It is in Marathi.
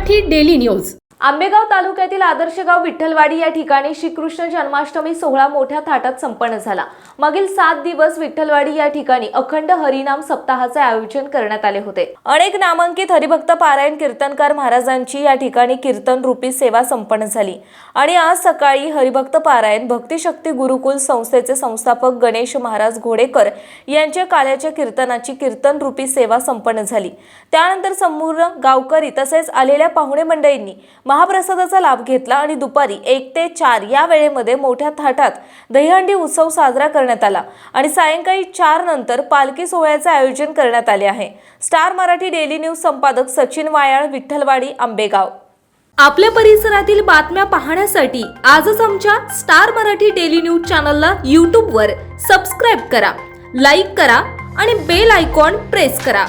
Marathi daily news. आंबेगाव तालुक्यातील आदर्शगाव विठ्ठलवाडी या ठिकाणी श्रीकृष्ण जन्माष्टमी सोहळा मोठ्या थाटात संपन्न झाला. मागील सात दिवस विठ्ठलवाडी या ठिकाणी अखंड हरिनाम सप्ताहाचे आयोजन करण्यात आले होते. अनेक नामांकित हरिभक्त पारायण कीर्तनकार महाराजांची या ठिकाणी कीर्तन रूपी सेवा संपन्न झाली. आणि आज सकाळी हरिभक्त पारायण भक्तिशक्ती गुरुकुल संस्थेचे संस्थापक गणेश महाराज घोडेकर यांच्या काल्याच्या कीर्तनाची कीर्तन रूपी सेवा संपन्न झाली. त्यानंतर संपूर्ण गावकरी तसेच आलेल्या पाहुणे मंडळींनी महाप्रसादाचा लाभ घेतला आणि दुपारी एक ते चार या वेळेमध्ये मोठ्या थाटात दहीहंडी उत्सव साजरा करण्यात आला आणि सायंकाळी चार नंतर पालखी सोहळ्याचे आयोजन करण्यात आले आहे. स्टार मराठी डेली न्यूज संपादक सचिन वायाळ विठ्ठलवाडी आंबेगाव. आपल्या परिसरातील बातम्या पाहण्यासाठी आजच आमच्या स्टार मराठी डेली न्यूज चॅनलला यूट्यूबवर सबस्क्राईब करा लाईक करा आणि बेल आयकॉन प्रेस करा.